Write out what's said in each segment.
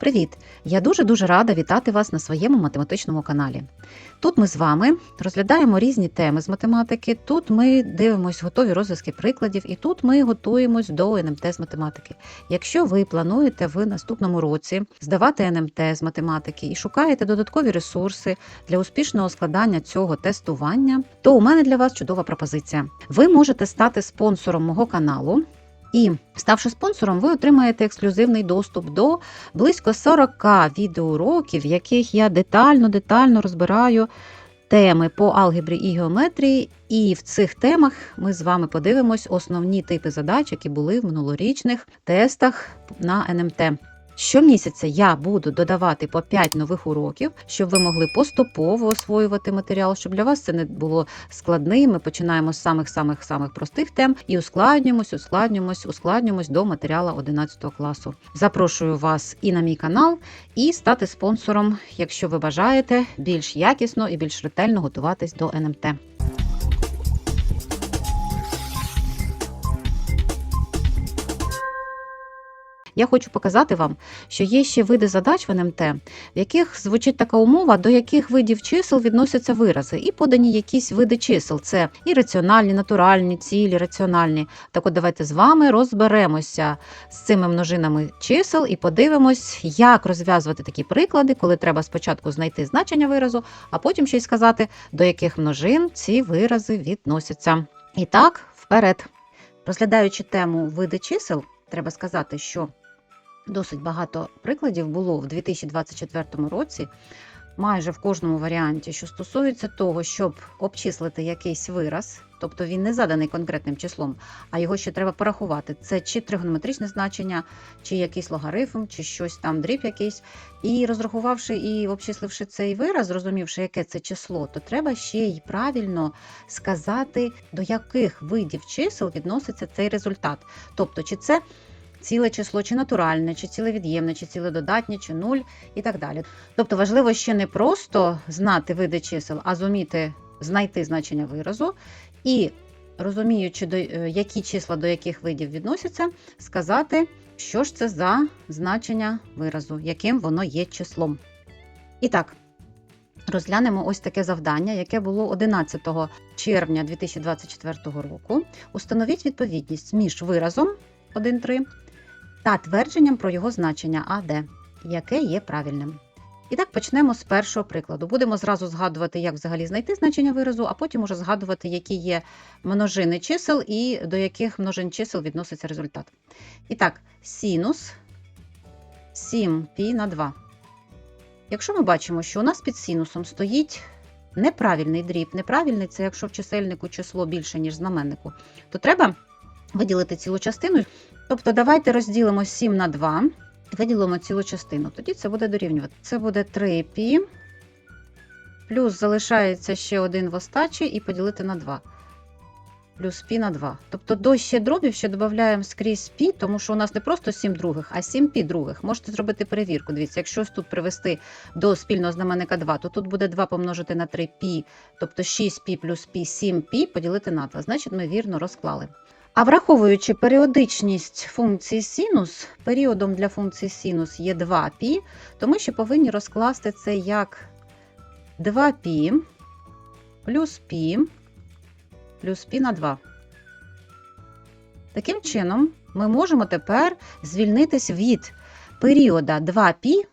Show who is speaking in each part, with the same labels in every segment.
Speaker 1: Привіт! Я дуже-дуже рада вітати вас на своєму математичному каналі. Тут ми з вами розглядаємо різні теми з математики, тут ми дивимося готові розв'язки прикладів, і тут ми готуємось до НМТ з математики. Якщо ви плануєте в наступному році здавати НМТ з математики і шукаєте додаткові ресурси для успішного складання цього тестування, то у мене для вас чудова пропозиція. Ви можете стати спонсором мого каналу. І, ставши спонсором, ви отримаєте ексклюзивний доступ до близько 40 відеоуроків, в яких я детально-детально розбираю теми по алгебрі і геометрії. І в цих темах ми з вами подивимось основні типи задач, які були в минулорічних тестах на НМТ. Щомісяця я буду додавати по 5 нових уроків, щоб ви могли поступово освоювати матеріал, щоб для вас це не було складним. Ми починаємо з самих-самих самих простих тем і ускладнюємось, ускладнюємось, ускладнюємось до матеріалу 11 класу. Запрошую вас і на мій канал, і стати спонсором, якщо ви бажаєте більш якісно і більш ретельно готуватись до НМТ. Я хочу показати вам, що є ще види задач в НМТ, в яких звучить така умова, до яких видів чисел відносяться вирази, і подані якісь види чисел. Це і раціональні, натуральні, цілі, раціональні. Так от давайте з вами розберемося з цими множинами чисел і подивимось, як розв'язувати такі приклади, коли треба спочатку знайти значення виразу, а потім ще й сказати, до яких множин ці вирази відносяться. І так, вперед. Розглядаючи тему види чисел, треба сказати, що Досить багато прикладів було в 2024 році, майже в кожному варіанті, що стосується того, щоб обчислити якийсь вираз, тобто він не заданий конкретним числом, а його ще треба порахувати. Це чи тригонометричне значення, чи якийсь логарифм, чи щось там, дріб якийсь. І розрахувавши і обчисливши цей вираз, зрозумівши, яке це число, то треба ще й правильно сказати, до яких видів чисел відноситься цей результат. Тобто, чи це ціле число, чи натуральне, чи ціле від'ємне, чи ціле додатнє, чи нуль і так далі. Тобто важливо ще не просто знати види чисел, а зуміти знайти значення виразу і, розуміючи, до е, які числа до яких видів відносяться, сказати, що ж це за значення виразу, яким воно є числом. І так. Розглянемо ось таке завдання, яке було 11 червня 2024 року. Установіть відповідність між виразом 1,3 та твердженням про його значення АД, яке є правильним. І так почнемо з першого прикладу. Будемо зразу згадувати, як взагалі знайти значення виразу, а потім уже згадувати, які є множини чисел і до яких множин чисел відноситься результат. І так, синус 7π на 2. Якщо ми бачимо, що у нас під синусом стоїть неправильний дріб, неправильний це якщо в чисельнику число більше, ніж знаменнику, то треба виділити цілу частину. Тобто, давайте розділимо 7 на 2, виділимо цілу частину. Тоді це буде дорівнювати. Це буде 3π, плюс залишається ще один в остачі і поділити на 2. Плюс пі на 2. Тобто до ще дробів ще додаємо скрізь пі, тому що у нас не просто 7 других, а 7 пі других. Можете зробити перевірку. Дивіться, якщо тут привести до спільного знаменника 2, то тут буде 2 помножити на 3 пі, тобто 6 пі плюс пі, 7 пі поділити на 2. Значить, ми вірно розклали. А враховуючи періодичність функції синус, періодом для функції синус є 2π, то ми ще повинні розкласти це як 2π плюс π плюс π на 2. Таким чином, ми можемо тепер звільнитись від періода 2π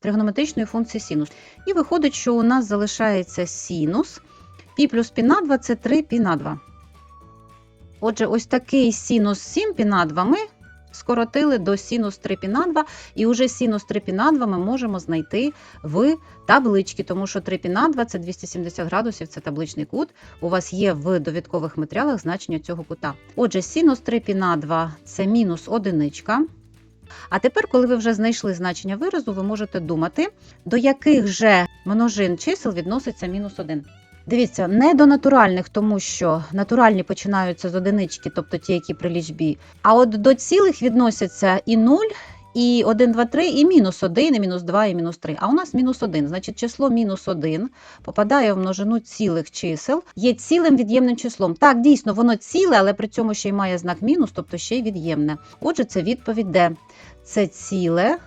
Speaker 1: тригонометричної функції синус. І виходить, що у нас залишається синус π плюс π на 2 це 3π на 2. Отже, ось такий синус 7 пі на 2 ми скоротили до синус 3 пі на 2, і вже синус 3 пі на 2 ми можемо знайти в табличці, тому що 3 пі на 2 – це 270 градусів, це табличний кут. У вас є в довідкових матеріалах значення цього кута. Отже, синус 3 пі на 2 – це мінус одиничка. А тепер, коли ви вже знайшли значення виразу, ви можете думати, до яких же множин чисел відноситься мінус 1. Дивіться, не до натуральних, тому що натуральні починаються з одинички, тобто ті, які при лічбі. А от до цілих відносяться і 0, і 1, 2, 3, і мінус 1, і мінус 2, і мінус 3. А у нас мінус 1. Значить, число мінус 1 попадає в множину цілих чисел, є цілим від'ємним числом. Так, дійсно, воно ціле, але при цьому ще й має знак мінус, тобто ще й від'ємне. Отже, це відповідь Д. Це ціле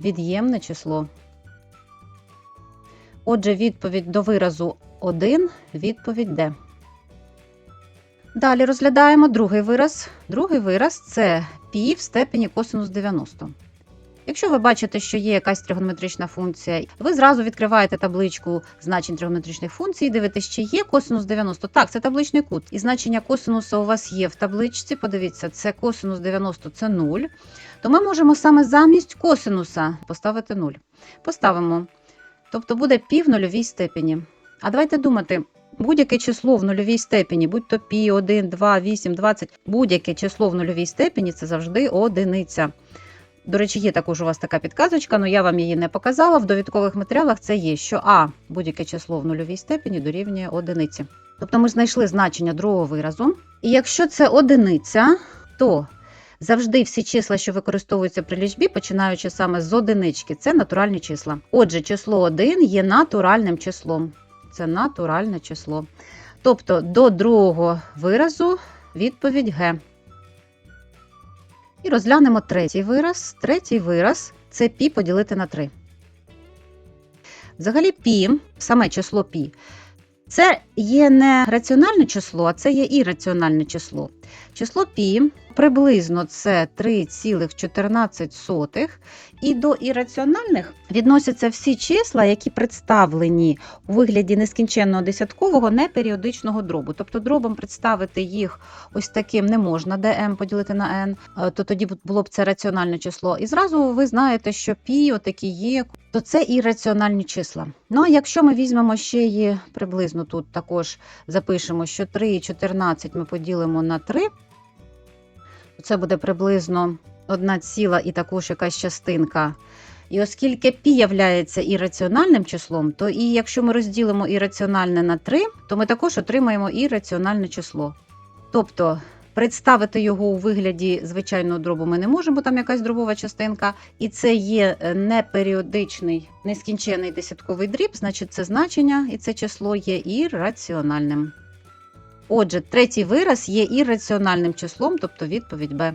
Speaker 1: від'ємне число. Отже, відповідь до виразу 1, відповідь Д. Далі розглядаємо другий вираз. Другий вираз це пі в степені косинус 90. Якщо ви бачите, що є якась тригонометрична функція, ви зразу відкриваєте табличку значень тригонометричних функцій, дивитесь, чи є косинус 90. Так, це табличний кут. І значення косинуса у вас є в табличці. Подивіться, це косинус 90 це 0. То ми можемо саме замість косинуса поставити 0. Поставимо. Тобто буде пі в нульовій степені. А давайте думати, будь-яке число в нульовій степені, будь то пі 1, 2, 8, 20, будь-яке число в нульовій степені це завжди одиниця. До речі, є також у вас така підказочка, але я вам її не показала. В довідкових матеріалах це є, що А будь-яке число в нульовій степені дорівнює одиниці. Тобто ми знайшли значення другого виразу. І якщо це одиниця, то завжди всі числа, що використовуються при лічбі, починаючи саме з одинички, це натуральні числа. Отже, число 1 є натуральним числом. Це натуральне число. Тобто до другого виразу відповідь Г. І розглянемо третій вираз. Третій вираз це пі поділити на 3. Взагалі, пі, саме число пі, це є не раціональне число, а це є ірраціональне число. Число пі приблизно це 3,14. І до ірраціональних відносяться всі числа, які представлені у вигляді нескінченного десяткового неперіодичного дробу. Тобто дробом представити їх ось таким не можна, де m поділити на n, е, то тоді було б це раціональне число. І зразу ви знаєте, що пі отакі є, то це ірраціональні числа. Ну а якщо ми візьмемо ще і приблизно тут також запишемо, що 3,14 ми поділимо на 3, то це буде приблизно одна ціла і також якась частинка. І оскільки пі являється ірраціональним числом, то і якщо ми розділимо ірраціональне на 3, то ми також отримаємо ірраціональне число. Тобто представити його у вигляді звичайного дробу ми не можемо, там якась дробова частинка, і це є е, неперіодичний нескінчений десятковий дріб, значить це значення і це число є ірраціональним. Отже, третій вираз є ірраціональним числом, тобто відповідь Б.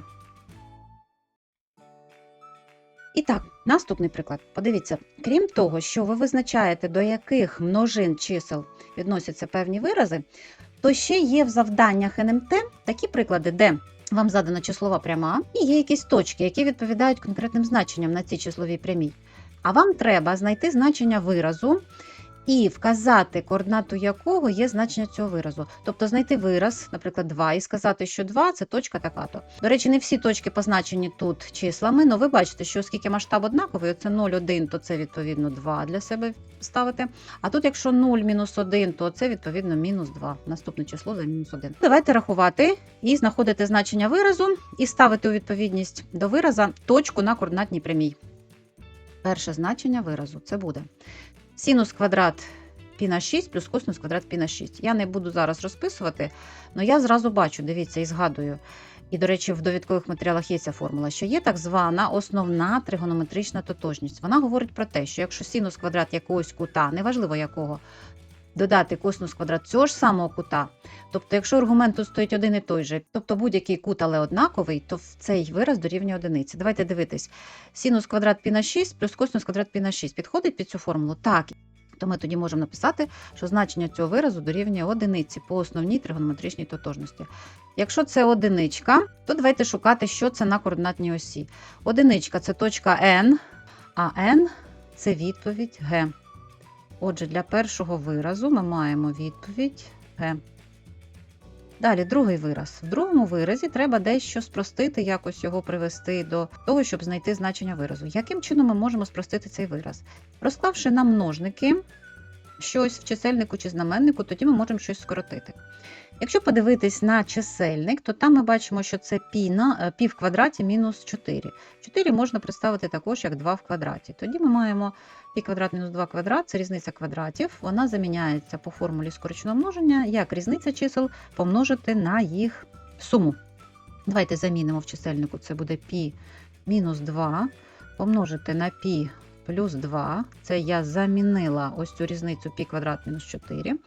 Speaker 1: І так, наступний приклад. Подивіться, крім того, що ви визначаєте, до яких множин чисел відносяться певні вирази, то ще є в завданнях НМТ такі приклади, де вам задана числова пряма, і є якісь точки, які відповідають конкретним значенням на цій числовій прямій. А вам треба знайти значення виразу і вказати координату якого є значення цього виразу. Тобто знайти вираз, наприклад, 2, і сказати, що 2 це точка така-то. До речі, не всі точки позначені тут числами, але ви бачите, що оскільки масштаб однаковий, це 0,1, то це відповідно 2 для себе ставити. А тут, якщо 0 мінус 1, то це відповідно мінус 2. Наступне число за мінус 1. Давайте рахувати і знаходити значення виразу, і ставити у відповідність до вираза точку на координатній прямій. Перше значення виразу це буде синус квадрат пі на 6 плюс косинус квадрат пі на 6. Я не буду зараз розписувати, але я зразу бачу, дивіться, і згадую. І, до речі, в довідкових матеріалах є ця формула, що є так звана основна тригонометрична тотожність. Вона говорить про те, що якщо синус квадрат якогось кута, неважливо якого, додати косинус квадрат цього ж самого кута, тобто, якщо аргумент тут стоїть один і той же, тобто будь-який кут, але однаковий, то цей вираз дорівнює одиниці. Давайте дивитись. Синус квадрат пі на 6 плюс косинус квадрат пі на 6 підходить під цю формулу? Так. То ми тоді можемо написати, що значення цього виразу дорівнює одиниці по основній тригонометричній тотожності. Якщо це одиничка, то давайте шукати, що це на координатній осі. Одиничка це точка n, а n це відповідь Г. Отже, для першого виразу ми маємо відповідь Г. Далі, другий вираз. В другому виразі треба дещо спростити, якось його привести до того, щоб знайти значення виразу. Яким чином ми можемо спростити цей вираз? Розклавши на множники щось в чисельнику чи знаменнику, тоді ми можемо щось скоротити. Якщо подивитись на чисельник, то там ми бачимо, що це пі, на, е, пі в квадраті мінус 4. 4 можна представити також як 2 в квадраті. Тоді ми маємо пі квадрат мінус 2 квадрат, це різниця квадратів. Вона заміняється по формулі скороченого множення, як різниця чисел помножити на їх суму. Давайте замінимо в чисельнику, це буде пі мінус 2 помножити на пі плюс 2. Це я замінила ось цю різницю пі квадрат мінус 4.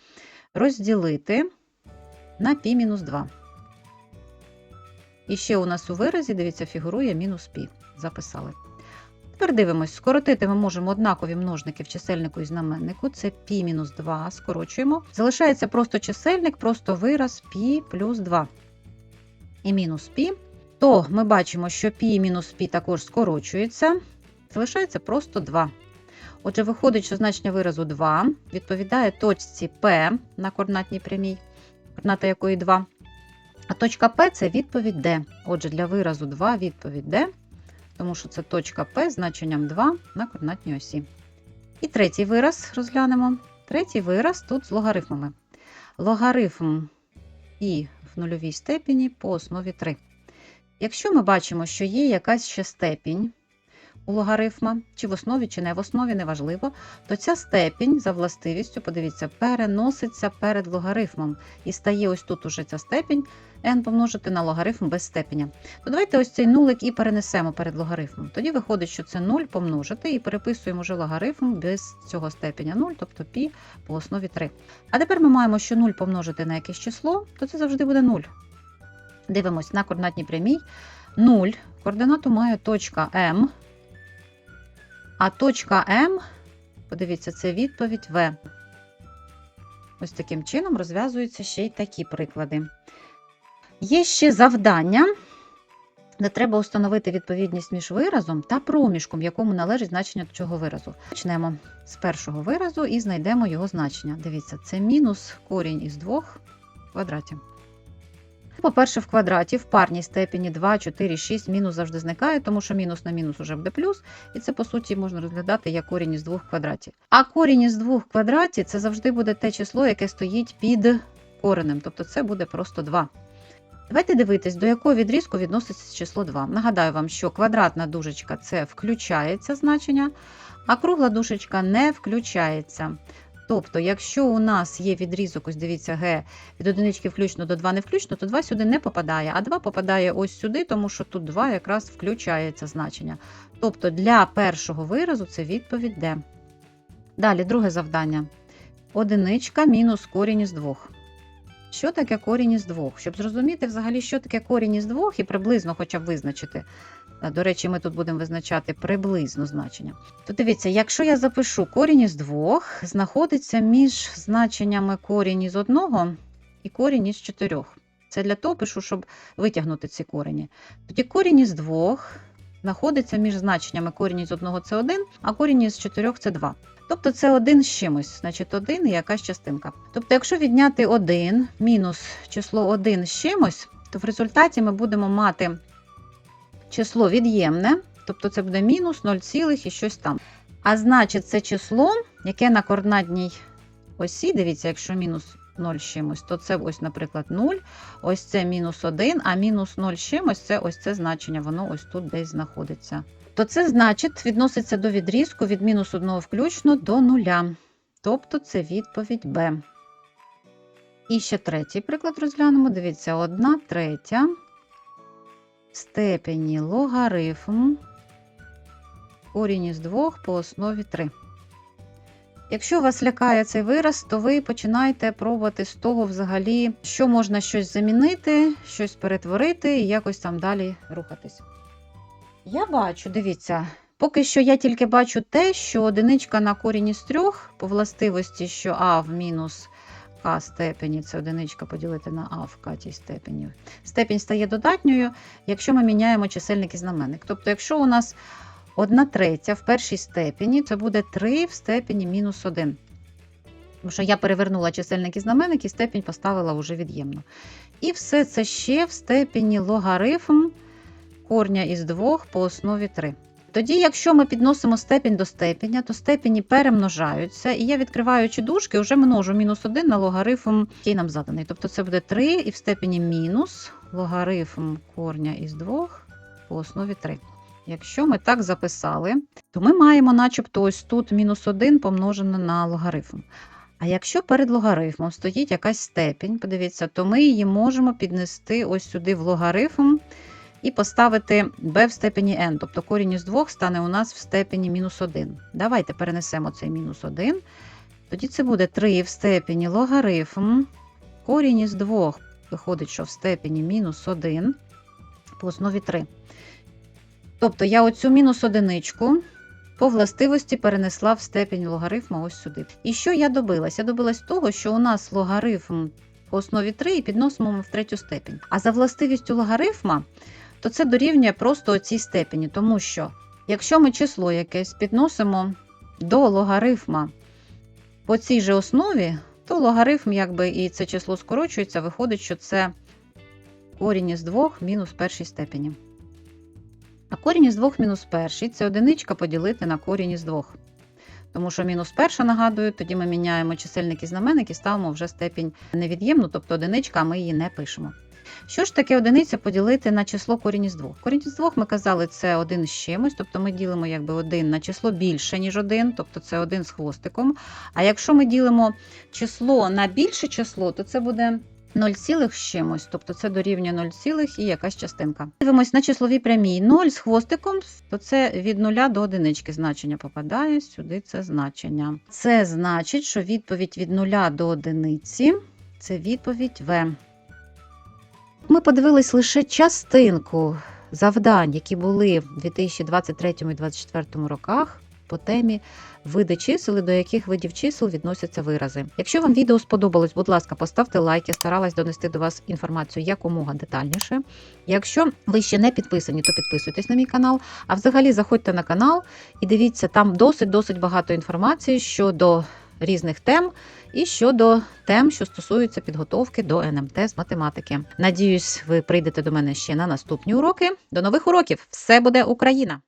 Speaker 1: Розділити на пі мінус 2. І ще у нас у виразі, дивіться, фігурує мінус пі. Записали. Тепер Тепер дивимось, скоротити ми можемо однакові множники в чисельнику і знаменнику. Це π мінус 2, скорочуємо. Залишається просто чисельник, просто вираз π плюс 2 і мінус π. То ми бачимо, що π мінус π також скорочується. Залишається просто 2. Отже, виходить, що значення виразу 2 відповідає точці P на координатній прямій, координата якої 2. А точка P це відповідь D. Отже, для виразу 2 відповідь D, тому що це точка з значенням 2 на координатній осі. І третій вираз розглянемо. Третій вираз тут з логарифмами. Логарифм і в нульовій степені по основі 3. Якщо ми бачимо, що є якась ще степінь логарифма, чи в основі, чи не в основі, неважливо, то ця степінь за властивістю, подивіться, переноситься перед логарифмом. І стає ось тут уже ця степінь n помножити на логарифм без степеня. То давайте ось цей нулик і перенесемо перед логарифмом. Тоді виходить, що це 0 помножити і переписуємо вже логарифм без цього степеня 0, тобто π по основі 3. А тепер ми маємо, що 0 помножити на якесь число, то це завжди буде 0. Дивимось на координатній прямій. 0 координату має точка М. А точка М, подивіться, це відповідь В. Ось таким чином розв'язуються ще й такі приклади. Є ще завдання, де треба установити відповідність між виразом та проміжком, якому належить значення цього виразу. Почнемо з першого виразу і знайдемо його значення. Дивіться, це мінус корінь із двох квадратів. По-перше, в квадраті в парній степені 2, 4, 6 мінус завжди зникає, тому що мінус на мінус уже буде плюс, і це, по суті, можна розглядати як корінь із двох квадратів. А корінь із двох квадратів це завжди буде те число, яке стоїть під коренем, тобто це буде просто 2. Давайте дивитись, до якого відрізку відноситься число 2. Нагадаю вам, що квадратна дужечка це включається значення, а кругла дужечка не включається. Тобто, якщо у нас є відрізок, ось дивіться, Г від одинички включно до 2 не включно, то 2 сюди не попадає, а 2 попадає ось сюди, тому що тут 2 якраз включається значення. Тобто для першого виразу це відповідь Д. Далі, друге завдання. Одиничка мінус корінь із 2. Що таке корінь із 2? Щоб зрозуміти взагалі, що таке корінь із 2 і приблизно хоча б визначити. До речі, ми тут будемо визначати приблизно значення. То дивіться, якщо я запишу корінь із 2, знаходиться між значеннями корінь із 1 і корінь із 4. Це для того пишу, щоб витягнути ці корені. Тоді корінь із 2 знаходиться між значеннями корінь із 1 це 1, а корінь із 4 це 2. Тобто це 1 з чимось, значить 1 і якась частинка. Тобто, якщо відняти 1 мінус число 1 з чимось, то в результаті ми будемо мати число від'ємне, тобто це буде мінус 0, і щось там. А значить, це число, яке на координатній осі, дивіться, якщо мінус 0 чимось, то це ось, наприклад, 0, ось це мінус 1, а мінус 0 чимось це ось це значення, воно ось тут десь знаходиться. То це значить відноситься до відрізку від мінус 1 включно до 0. Тобто це відповідь Б. І ще третій приклад розглянемо. Дивіться, 1 третя степені логарифм корінь із 2 по основі 3. Якщо вас лякає цей вираз, то ви починаєте пробувати з того, взагалі, що можна щось замінити, щось перетворити і якось там далі рухатись. Я бачу, дивіться, поки що я тільки бачу те, що одиничка на корінь із 3 по властивості, що А в мінус К степені, це одиничка поділити на А в катій степені. Степінь стає додатньою, якщо ми міняємо чисельник і знаменник. Тобто, якщо у нас 1 третя в першій степені, це буде 3 в степені мінус 1. Тому що я перевернула чисельник і знаменник і степінь поставила вже від'ємно. І все це ще в степені логарифм корня із 2 по основі 3. Тоді, якщо ми підносимо степінь до степеня, то степені перемножаються, і я, відкриваючи дужки, вже множу мінус 1 на логарифм, який нам заданий. Тобто це буде 3 і в степені мінус логарифм корня із 2 по основі 3. Якщо ми так записали, то ми маємо начебто ось тут мінус 1 помножене на логарифм. А якщо перед логарифмом стоїть якась степінь, подивіться, то ми її можемо піднести ось сюди в логарифм і поставити b в степені n, тобто корінь із 2 стане у нас в степені мінус 1. Давайте перенесемо цей мінус 1. Тоді це буде 3 в степені логарифм. Корінь із 2 виходить, що в степені мінус 1 по основі 3. Тобто я оцю мінус одиничку по властивості перенесла в степінь логарифма ось сюди. І що я добилась? Я добилась того, що у нас логарифм по основі 3 і підносимо ми в третю степінь. А за властивістю логарифма, то це дорівнює просто цій степені, тому що якщо ми число якесь підносимо до логарифма по цій же основі, то логарифм, якби і це число скорочується, виходить, що це корінь із 2 мінус першій степені. А корінь із 2 мінус перший це одиничка поділити на корінь із 2. Тому що мінус перша, нагадую, тоді ми міняємо чисельник і знаменник і ставимо вже степінь невід'ємну, тобто одиничка, ми її не пишемо. Що ж таке одиниця поділити на число корінь із 2? Корінь із 2 ми казали, це 1 з чимось, тобто ми ділимо якби 1 на число більше, ніж 1, тобто це 1 з хвостиком. А якщо ми ділимо число на більше число, то це буде 0, з чимось, тобто це дорівнює 0, і якась частинка. Дивимось на числові прямій 0 з хвостиком, то це від 0 до одинички значення попадає сюди це значення. Це значить, що відповідь від 0 до одиниці це відповідь В. Ми подивились лише частинку завдань, які були в 2023 і 2024 роках по темі види чисел, до яких видів чисел відносяться вирази. Якщо вам відео сподобалось, будь ласка, поставте лайк. Я старалась донести до вас інформацію якомога детальніше. Якщо ви ще не підписані, то підписуйтесь на мій канал. А взагалі заходьте на канал і дивіться, там досить-досить багато інформації щодо різних тем і щодо тем, що стосуються підготовки до НМТ з математики. Надіюсь, ви прийдете до мене ще на наступні уроки. До нових уроків! Все буде Україна!